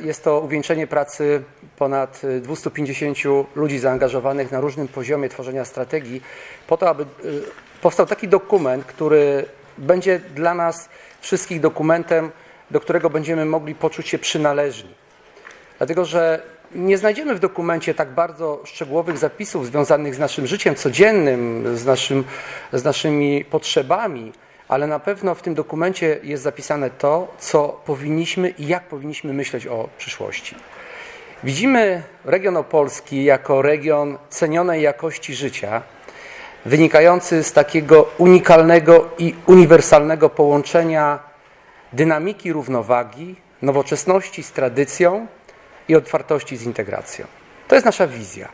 Jest to uwieńczenie pracy ponad y, 250 ludzi zaangażowanych na różnym poziomie tworzenia strategii, po to, aby y, powstał taki dokument, który będzie dla nas wszystkich dokumentem, do którego będziemy mogli poczuć się przynależni. Dlatego, że nie znajdziemy w dokumencie tak bardzo szczegółowych zapisów związanych z naszym życiem codziennym, z, naszym, z naszymi potrzebami, ale na pewno w tym dokumencie jest zapisane to, co powinniśmy i jak powinniśmy myśleć o przyszłości. Widzimy region opolski jako region cenionej jakości życia, wynikający z takiego unikalnego i uniwersalnego połączenia dynamiki równowagi, nowoczesności z tradycją i otwartości z integracją. To jest nasza wizja.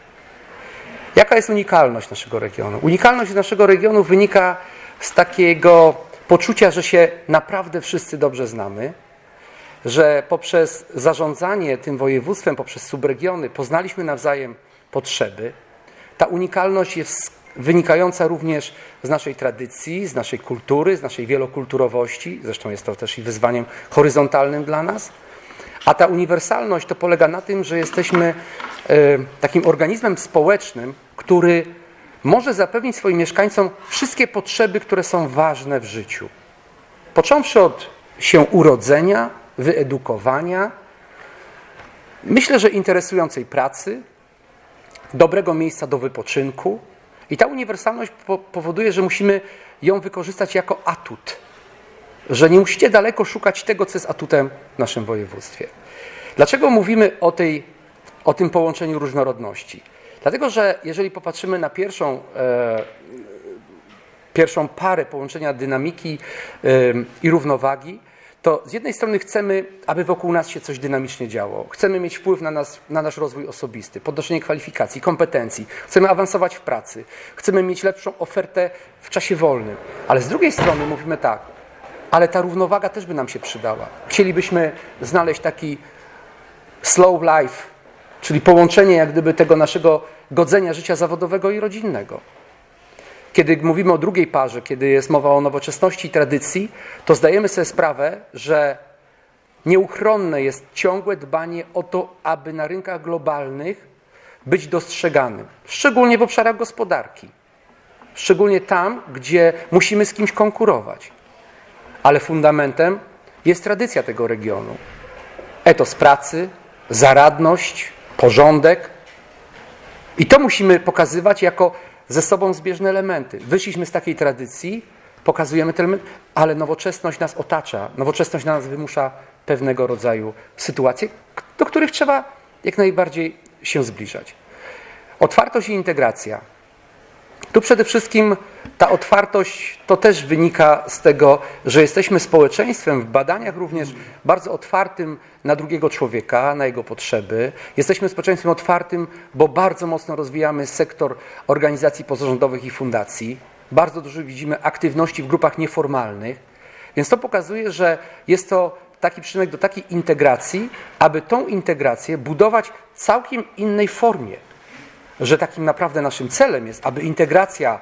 Jaka jest unikalność naszego regionu? Unikalność naszego regionu wynika z takiego poczucia, że się naprawdę wszyscy dobrze znamy, że poprzez zarządzanie tym województwem, poprzez subregiony poznaliśmy nawzajem potrzeby. Ta unikalność jest wynikająca również z naszej tradycji, z naszej kultury, z naszej wielokulturowości, zresztą jest to też i wyzwaniem horyzontalnym dla nas. A ta uniwersalność to polega na tym, że jesteśmy e, takim organizmem społecznym, który może zapewnić swoim mieszkańcom wszystkie potrzeby, które są ważne w życiu. Począwszy od się urodzenia, wyedukowania, myślę, że interesującej pracy, dobrego miejsca do wypoczynku. I ta uniwersalność po powoduje, że musimy ją wykorzystać jako atut. Że nie musicie daleko szukać tego, co jest atutem w naszym województwie. Dlaczego mówimy o, tej, o tym połączeniu różnorodności? Dlatego, że jeżeli popatrzymy na pierwszą, e, pierwszą parę połączenia dynamiki e, i równowagi, to z jednej strony chcemy, aby wokół nas się coś dynamicznie działo. Chcemy mieć wpływ na, nas, na nasz rozwój osobisty, podnoszenie kwalifikacji, kompetencji. Chcemy awansować w pracy. Chcemy mieć lepszą ofertę w czasie wolnym. Ale z drugiej strony mówimy tak, ale ta równowaga też by nam się przydała. Chcielibyśmy znaleźć taki slow life, czyli połączenie jak gdyby tego naszego godzenia życia zawodowego i rodzinnego. Kiedy mówimy o drugiej parze, kiedy jest mowa o nowoczesności i tradycji, to zdajemy sobie sprawę, że nieuchronne jest ciągłe dbanie o to, aby na rynkach globalnych być dostrzeganym, szczególnie w obszarach gospodarki, szczególnie tam, gdzie musimy z kimś konkurować. Ale fundamentem jest tradycja tego regionu. Etos pracy, zaradność, porządek. I to musimy pokazywać jako ze sobą zbieżne elementy. Wyszliśmy z takiej tradycji, pokazujemy te elementy, ale nowoczesność nas otacza, nowoczesność na nas wymusza pewnego rodzaju sytuacje, do których trzeba jak najbardziej się zbliżać. Otwartość i integracja. Tu przede wszystkim ta otwartość to też wynika z tego, że jesteśmy społeczeństwem w badaniach również bardzo otwartym na drugiego człowieka, na jego potrzeby. Jesteśmy społeczeństwem otwartym, bo bardzo mocno rozwijamy sektor organizacji pozarządowych i fundacji. Bardzo dużo widzimy aktywności w grupach nieformalnych. Więc to pokazuje, że jest to taki przyczynek do takiej integracji, aby tą integrację budować w całkiem innej formie że takim naprawdę naszym celem jest, aby integracja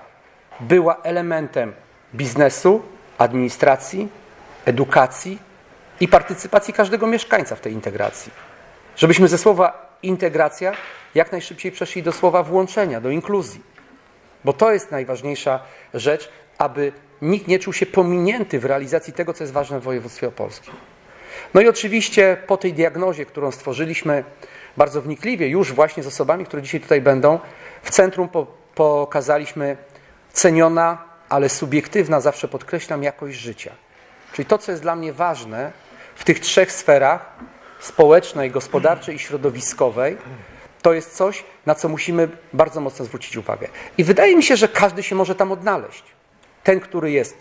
była elementem biznesu, administracji, edukacji i partycypacji każdego mieszkańca w tej integracji. Żebyśmy ze słowa integracja jak najszybciej przeszli do słowa włączenia, do inkluzji. Bo to jest najważniejsza rzecz, aby nikt nie czuł się pominięty w realizacji tego, co jest ważne w województwie opolskim. No i oczywiście po tej diagnozie, którą stworzyliśmy, bardzo wnikliwie, już właśnie z osobami, które dzisiaj tutaj będą, w centrum po, pokazaliśmy ceniona, ale subiektywna, zawsze podkreślam, jakość życia. Czyli to, co jest dla mnie ważne w tych trzech sferach społecznej, gospodarczej i środowiskowej, to jest coś, na co musimy bardzo mocno zwrócić uwagę. I wydaje mi się, że każdy się może tam odnaleźć. Ten, który jest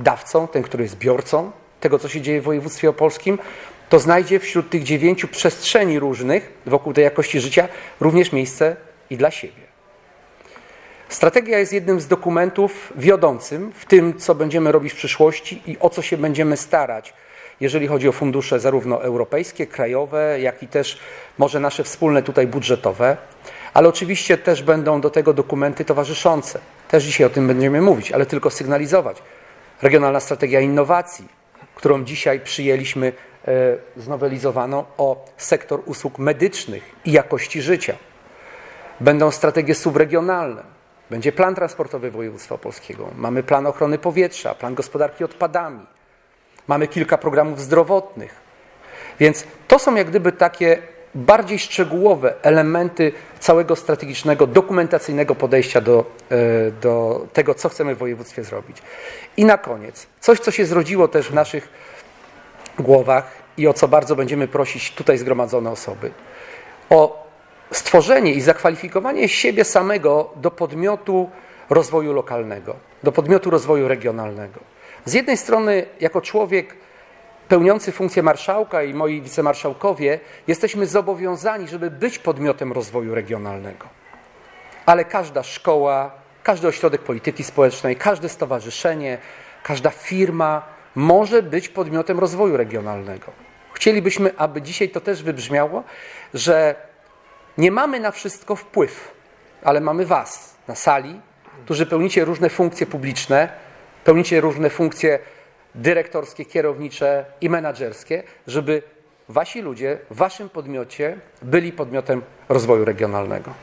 dawcą, ten, który jest biorcą tego, co się dzieje w województwie opolskim, to znajdzie wśród tych dziewięciu przestrzeni różnych wokół tej jakości życia również miejsce i dla siebie. Strategia jest jednym z dokumentów wiodącym w tym, co będziemy robić w przyszłości i o co się będziemy starać, jeżeli chodzi o fundusze zarówno europejskie, krajowe, jak i też może nasze wspólne tutaj budżetowe. Ale oczywiście też będą do tego dokumenty towarzyszące. Też dzisiaj o tym będziemy mówić, ale tylko sygnalizować. Regionalna strategia innowacji, którą dzisiaj przyjęliśmy znowelizowano o sektor usług medycznych i jakości życia. Będą strategie subregionalne. Będzie plan transportowy województwa opolskiego. Mamy plan ochrony powietrza, plan gospodarki odpadami. Mamy kilka programów zdrowotnych. Więc to są jak gdyby takie bardziej szczegółowe elementy całego strategicznego, dokumentacyjnego podejścia do, e, do tego, co chcemy w województwie zrobić. I na koniec, coś, co się zrodziło też w naszych głowach i o co bardzo będziemy prosić tutaj zgromadzone osoby. O stworzenie i zakwalifikowanie siebie samego do podmiotu rozwoju lokalnego, do podmiotu rozwoju regionalnego. Z jednej strony, jako człowiek pełniący funkcję marszałka i moi wicemarszałkowie, jesteśmy zobowiązani, żeby być podmiotem rozwoju regionalnego. Ale każda szkoła, każdy ośrodek polityki społecznej, każde stowarzyszenie, każda firma może być podmiotem rozwoju regionalnego. Chcielibyśmy, aby dzisiaj to też wybrzmiało, że nie mamy na wszystko wpływ, ale mamy Was na sali, którzy pełnicie różne funkcje publiczne, pełnicie różne funkcje dyrektorskie, kierownicze i menedżerskie, żeby Wasi ludzie w Waszym podmiocie byli podmiotem rozwoju regionalnego.